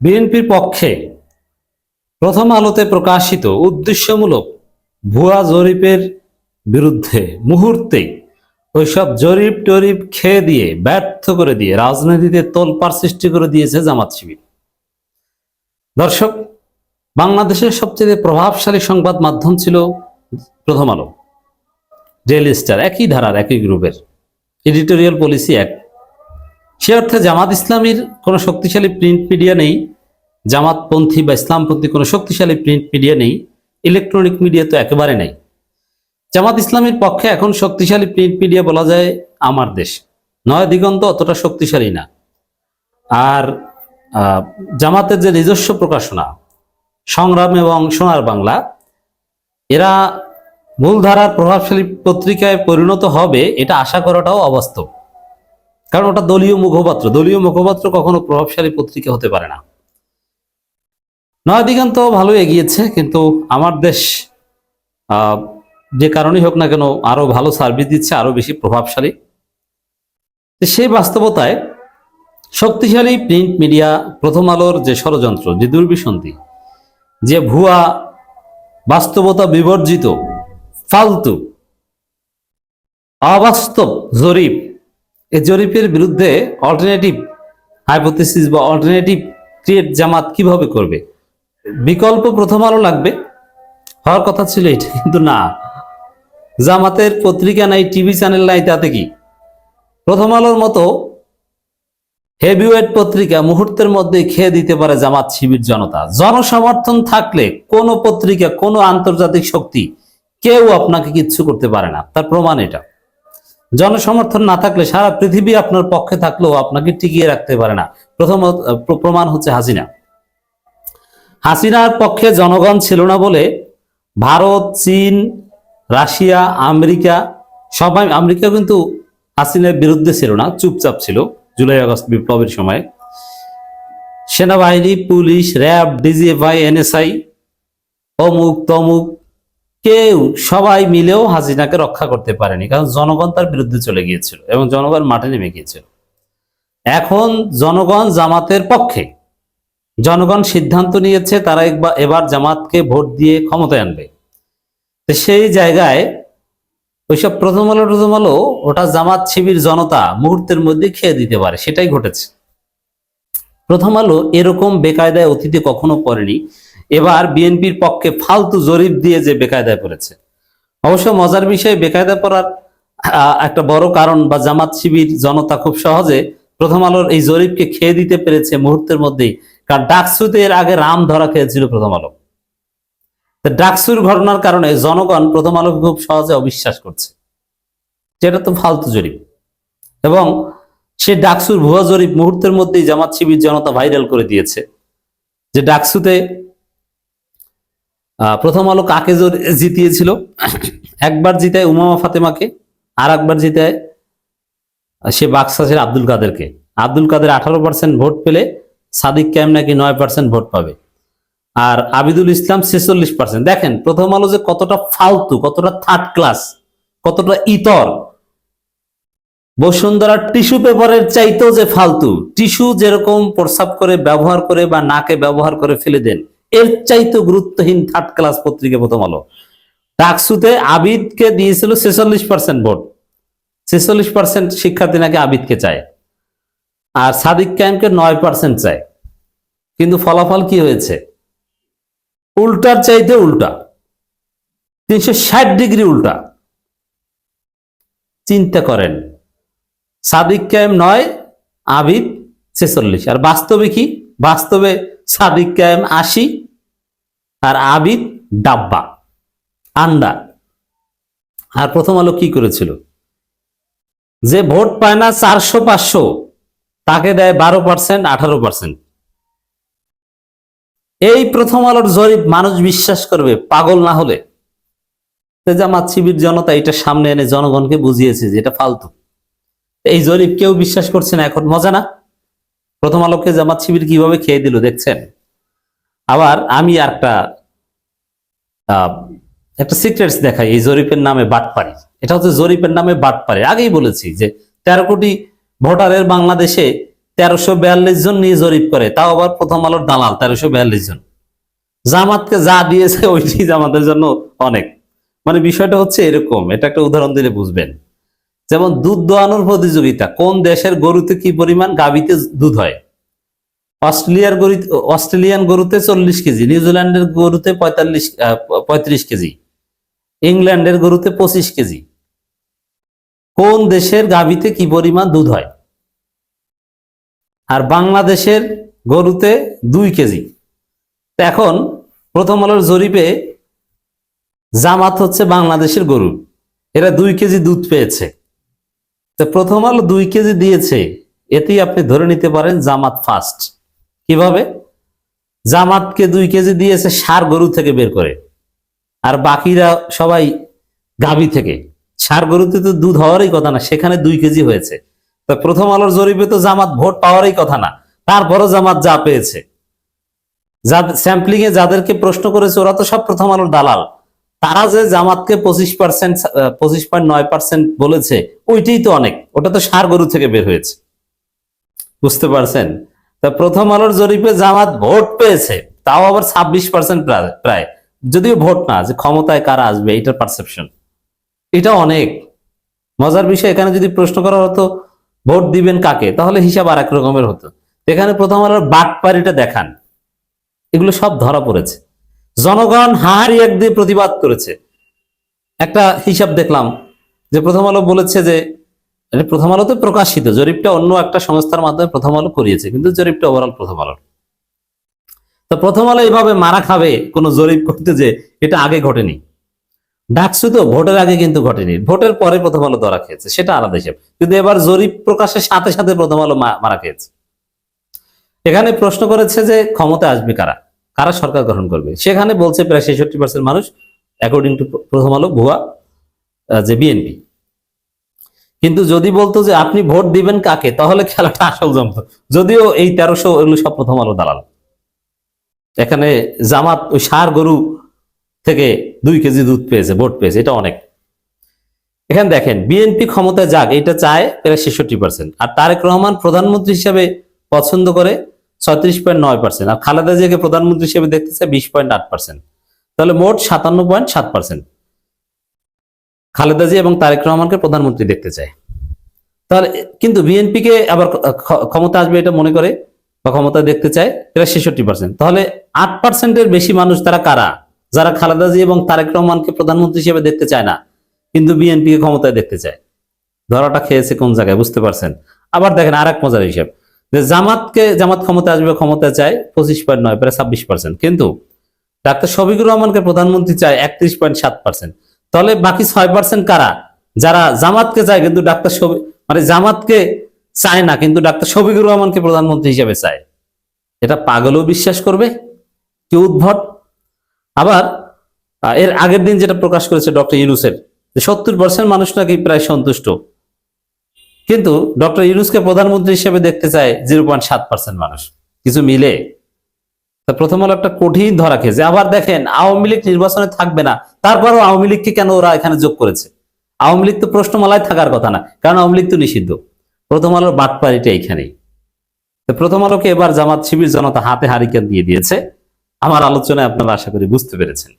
বিএনপির পক্ষে প্রথম আলোতে প্রকাশিত উদ্দেশ্যমূলক ভুয়া জরিপের বিরুদ্ধে মুহূর্তেই ওইসব জরিপ টরিপ খেয়ে দিয়ে ব্যর্থ করে দিয়ে রাজনীতিতে তোলপার সৃষ্টি করে দিয়েছে জামাত শিবির। দর্শক, বাংলাদেশের সবচেয়ে প্রভাবশালী সংবাদ মাধ্যম ছিল প্রথম আলো। ডেলি স্টার একই ধারার, একই গ্রুপের। এডিটোরিয়াল পলিসি এক। সে অর্থে জামাত ইসলামীর কোনো শক্তিশালী প্রিন্ট মিডিয়া নেই, জামাতপন্থী বা ইসলামপন্থী কোনো শক্তিশালী প্রিন্ট মিডিয়া নেই ইলেকট্রনিক মিডিয়া তো একেবারে নেই। জামাত ইসলামীর পক্ষে এখন শক্তিশালী প্রিন্ট মিডিয়া বলা যায় আমার দেশ। নয় দিগন্ত অতটা শক্তিশালী না। আর জামাতের যে নিজস্ব প্রকাশনা, সংগ্রাম এবং সোনার বাংলা, এরা মূলধারার প্রভাবশালী পত্রিকায় পরিণত হবে, এটা আশা করাটাও অবাস্তব। কারণ ওটা দলীয় মুখপাত্র। দলীয় মুখপাত্র কখনো প্রভাবশালী পত্রিকা হতে পারে না। নয় দিগন্ত ভালো এগিয়েছে, কিন্তু আমার দেশ যে কারণেই হোক না কেন আরও ভালো সার্ভিস দিচ্ছে, আরও বেশি প্রভাবশালী। সেই বাস্তবতায় শক্তিশালী প্রিন্ট মিডিয়া প্রথম আলোর যে ষড়যন্ত্র, যে দুর্বিসন্ধি, যে ভুয়া বাস্তবতা বিবর্জিত, ফালতু, অবাস্তব, জরিপ এই জরিপের বিরুদ্ধে অল্টারনেটিভ হাইপোথিসিস বা অল্টারনেটিভ ক্রিয়েট জামাত কীভাবে করবে? বিকল্প প্রথম আলো লাগবে? হওয়ার কথা ছিল এটা, কিন্তু না। জামাতের পত্রিকা নাই, টিভি চ্যানেল নাই, তাতে কি? প্রথম আলোর মতো হেভিওয়েট পত্রিকা মুহূর্তের মধ্যে খেয়ে দিতে পারে জামাত শিবির জনতা। জনসমর্থন থাকলে কোনো পত্রিকা, কোনো আন্তর্জাতিক শক্তি কেউ আপনাকে কিচ্ছু করতে পারে না। তার প্রমাণ এটা। জনসমর্থন না থাকলে সারা পৃথিবী আপনার পক্ষে থাকলেও আপনাকে টিকিয়ে রাখতে পারে না। প্রথম প্রমাণ হচ্ছে হাসিনা। হাসিনার পক্ষে জনগণ ছিল না বলে ভারত, চীন, রাশিয়া, আমেরিকা সবাই, আমেরিকা কিন্তু হাসিনার বিরুদ্ধে ছিল না, চুপচাপ ছিল জুলাই আগস্ট বিপ্লবের সময়। সেনাবাহিনী, পুলিশ, র্যাব, ডিজিএফআই, এনএসআই, অমুক তমুক কেউ সবাই মিলেও হাসিনাকে রক্ষা করতে পারেনি, কারণ জনগণ তার বিরুদ্ধে চলে গিয়েছিল এবং জনগণ মাঠে নেমে গিয়েছিল। এখন জনগণ জামাতের পক্ষে। জনগণ সিদ্ধান্ত নিয়েছে তারা একবার, এবার জামাতকে ভোট দিয়ে ক্ষমতায় আনবে। সেই জায়গায় ওইসব প্রথম আলো প্রথম আলো, ওটা জামাত শিবির জনতা মুহূর্তের মধ্যে খেয়ে দিতে পারে, সেটাই ঘটেছে। প্রথম আলো এরকম বেকায়দায় অতীতে কখনো পড়েনি এবার বিএনপির পক্ষে ফালতু জরিপ দিয়ে যে বেকায়দায় পড়েছে। অবশ্য মজার বিষয়ে বেকায়দা পড়ার একটা বড় কারণ বা জামাত শিবির জনতা খুব সহজে প্রথম আলোর এই জরিপকে খেয়ে দিতে পেরেছে মুহূর্তের মধ্যেই। কারণ ডাকসুতে এর আগে রাম ধরা খেয়েছিল প্রথম আলো। ডাকসুর ঘটনার কারণে জনগণ প্রথম আলোকে খুব সহজে অবিশ্বাস করছে। যেটা তো ফালতু জরিপ। এবং সে ডাকসুর ভুয়া জরিপ মুহূর্তের মধ্যেই জামাত শিবির জনতা ভাইরাল করে দিয়েছে। যে ডাকসুতে প্রথম আলো কাকে জিতিয়েছিল? একবার জিতায় উমামা ফাতেমাকে আর একবার জিতায় সে বাক্সাসের আব্দুল কাদেরকে। আব্দুল কাদের আঠারো পার্সেন্ট ভোট পেলে সাদিক ক্যাম নাকি নয় পার্সেন্ট ভোট পাবে। আর আবিদুল ইসলাম ছেচল্লিশ পার্সেন্ট দেখেন, প্রথম আলো যে কতটা ফালতু, কতটা থার্ড ক্লাস কতটা ইতর। বসুন্ধরা টিস্যু পেপারের চাইতেও যে ফালতু, টিস্যু যেরকম প্রসাব করে, ব্যবহার করে বা নাকে ব্যবহার করে ফেলে দেন এর চাইতে গুরুত্বহীন থার্ড ক্লাস পত্রিকা প্রথম আলো। ডাকসুতে আবিদকে দিয়েছিল ছেচল্লিশ পার্সেন্ট ভোট। ছেচল্লিশ পার্সেন্ট শিক্ষার্থী নাকি আবিদকে চায়। আর সাদিক ক্যামকে নয় পার্সেন্ট চায়। কিন্তু ফলাফল কি হয়েছে? উল্টার চাইতে উল্টা। তিনশো ষাট ডিগ্রি উল্টা। চিন্তা করেন। সাদিক ক্যাম নয়, আবিদ ছেচল্লিশ। আর বাস্তবে কি? বাস্তবে সাদিক ক্যাম আশি আর আবিদ ডাব্বা, আন্ডা। আর প্রথম আলো কি করেছিল? যে ভোট পায় না চারশো পাঁচশো, তাকে দেয় বারো পার্সেন্ট, আঠারো পার্সেন্ট। এই প্রথম আলোর জরিপ মানুষ বিশ্বাস করবে, পাগল না হলে। জামাত শিবির জনতা এটা সামনে এনে জনগণকে বুঝিয়েছে যে এটা ফালতু। এই জরিপ কেউ বিশ্বাস করছে না, এখন মজা না? প্রথম আলোকে জামাত শিবির কীভাবে খেয়ে দিল দেখছেন? আবার আমি আর একটা একটা সিক্রেটস দেখাই এই জরিপের নামে বাটপাড়ি। এটা হচ্ছে জরিপের নামে বাটপাড়ি। আগেই বলেছি যে তেরো কোটি ভোটারের বাংলাদেশে তেরোশো বিয়াল্লিশ জন নিয়ে জরিপ করে, তাও আবার প্রথম আলোর দালাল তেরোশো বিয়াল্লিশ জন। জামাতকে যা দিয়েছে ওইটি জামাতের জন্য অনেক। মানে বিষয়টা হচ্ছে এরকম, এটা একটা উদাহরণ দিলে বুঝবেন। যেমন দুধ দোয়ানোর প্রতিযোগিতা, কোন দেশের গরুতে কি পরিমাণ গাবিতে দুধ হয়? অস্ট্রেলিয়ার গরু অস্ট্রেলিয়ান গরুতে চল্লিশ কেজি, নিউজিল্যান্ডের গরুতে পঁয়তাল্লিশ পঁয়ত্রিশ কেজি, ইংল্যান্ডের গরুতে পঁচিশ কেজি। কোন দেশের গাবিতে কি পরিমাণ দুধ হয়? আর বাংলাদেশের গরুতে দুই কেজি। এখন প্রথম আলোর জরিপে জামাত হচ্ছে বাংলাদেশের গরু। এরা দুই কেজি দুধ পেয়েছে। তো প্রথম আলো দুই কেজি দিয়েছে, এতেই আপনি ধরে নিতে পারেন জামাত ফার্স্ট কীভাবে? জামাতকে দুই কেজি দিয়েছে সার গরু থেকে বের করে, আর বাকিরা সবাই গাভী থেকে। সার গরুতে তো দুধ হওয়ারই কথা না, সেখানে দুই কেজি হয়েছে। তো প্রথম আলোর জরিপে তো জামাত ভোট পাওয়ারই কথা না, তারপরও জামাত যা পেয়েছে। যাদের স্যাম্পলিং এ যাদেরকে প্রশ্ন করেছে, ওরা তো সব প্রথম আলোর দালাল। তারা যে জামাতকে পঁচিশ পার্সেন্ট পঁচিশ পয়েন্ট নয় পার্সেন্ট বলেছে, ওইটাই তো অনেক। ওটা তো সার গরু থেকে বের হয়েছে। বুঝতে পারছেন? তা প্রথম আলোর জরিপে জামাত ভোট পেয়েছে, তাও আবার ছাব্বিশ পার্সেন্ট প্রায়। যদিও ভোট না, যে ক্ষমতায় কারা আসবে, এটার পারসেপশন এটা অনেক। মজার বিষয়, এখানে যদি প্রশ্ন করা হতো, ভোট দিবেন কাকে, তাহলে হিসাব আর এক রকমের হতো। এখানে প্রথম আলোর বাটপারিটা দেখান। এগুলো সব ধরা পড়েছে। জনগণ হাহারি এক দিয়ে প্রতিবাদ করেছে। একটা হিসাব দেখলাম যে প্রথম আলো বলেছে যে প্রথম আলোতে প্রকাশিত, জরিপটা অন্য একটা সংস্থার মাধ্যমে প্রথম আলো করিয়েছে, কিন্তু জরিপটা ওভারঅল প্রথম আলোর। তো প্রথম আলো এভাবে মারা খাবে কোনো জরিপ করতে যে এটা আগে ঘটেনি। ডাকসু তো ভোটের আগে কিন্তু ঘটেনি, ভোটের পরে প্রথম আলো ধরা খেয়েছে, সেটা আলাদা হিসাব। কিন্তু এবার জরিপ প্রকাশের সাথে সাথে প্রথম আলো মারা খেয়েছে। এখানে প্রশ্ন করেছে যে ক্ষমতা আসবে কারা? কারা সরকার গঠন করবে? সেখানে বলছে প্রায় ছেষট্টি পার্সেন্ট মানুষ অ্যাকর্ডিং টু প্রথম আলো, ভুয়া যে বিএনপি কিন্তু যদি বলতো যে আপনি ভোট দিবেন কাকে, তাহলে খেলাটা আসল জমতো। যদিও এই তেরোশো এগুলো সব প্রথম আলো দালাল। এখানে জামাত ওই সার গরু থেকে দুই কেজি দুধ পেয়েছে, ভোট পেয়েছে, এটা অনেক। এখানে দেখেন বিএনপি ক্ষমতায় যাক, এটা চায় প্রায় ছেষট্টি পার্সেন্ট আর তারেক রহমান প্রধানমন্ত্রী হিসেবে পছন্দ করে ছত্রিশ পয়েন্ট নয় পার্সেন্ট আর খালেদা জিয়াকে প্রধানমন্ত্রী হিসেবে দেখতে চায় বিশ পয়েন্ট আট পার্সেন্ট তাহলে মোট সাতান্ন পয়েন্ট সাত পার্সেন্ট খালেদা জিয়া এবং তারেক রহমানকে প্রধানমন্ত্রী দেখতে চায়। তাহলে, কিন্তু বিএনপি কে আবার ক্ষমতা আসবে এটা মনে করে, বা ক্ষমতা দেখতে চায়, এটা ছেষট্টি পার্সেন্ট তাহলে আট পার্সেন্টের বেশি মানুষ তারা কারা? যারা খালেদা জিয়া এবং তারেক রহমানকে প্রধানমন্ত্রী হিসেবে দেখতে চায় না, কিন্তু বিএনপি কে ক্ষমতায় দেখতে চায়। ধরাটা খেয়েছে কোন জায়গায়, বুঝতে পারছেন? আবার দেখেন আর এক মজার হিসাব। যে জামাতকে, জামাত ক্ষমতা আসবে ক্ষমতা চায় পঁচিশ পয়েন্ট নয়, প্রায় ছাব্বিশ পার্সেন্ট কিন্তু ডাক্তার শফিকুর রহমানকে প্রধানমন্ত্রী চায় একত্রিশ পয়েন্ট সাত পার্সেন্ট তাহলে বাকি ছয় পার্সেন্ট কারা? যারা জামাতকে চায় কিন্তু ডাক্তার শফি মানে জামাতকে চায় না, কিন্তু ডাক্তার শফিকুর রহমানকে প্রধানমন্ত্রী হিসেবে চায়। এটা পাগলও বিশ্বাস করবে কি উদ্ভট। আবার এর আগের দিন যেটা প্রকাশ করেছে ডক্টর ইউনুসের সত্তর পার্সেন্ট মানুষ নাকি প্রায় সন্তুষ্ট। কিন্তু ডক্টর ইউনুসকে প্রধানমন্ত্রী হিসেবে দেখতে চায় জিরো পয়েন্ট মানুষ। কিছু মিলে। প্রথম হলো একটা কঠিন ধরা খেয়েছে। আবার দেখেন, আওয়ামী লীগ নির্বাচনে থাকবে না। তারপরও আওয়ামী লীগকে কেন ওরা এখানে যোগ করেছে? আওয়ামী লীগ তো প্রশ্নমালায় থাকার কথা না, কারণ আওয়ামী লীগ তো নিষিদ্ধ। প্রথম আলোর বাটপাড়িটা এইখানেই। তো প্রথম আলোকে এবার জামাত শিবির জনতা হাতে হারিকেন দিয়ে দিয়েছে। আমার আলোচনায় আপনারা আশা করি বুঝতে পেরেছেন।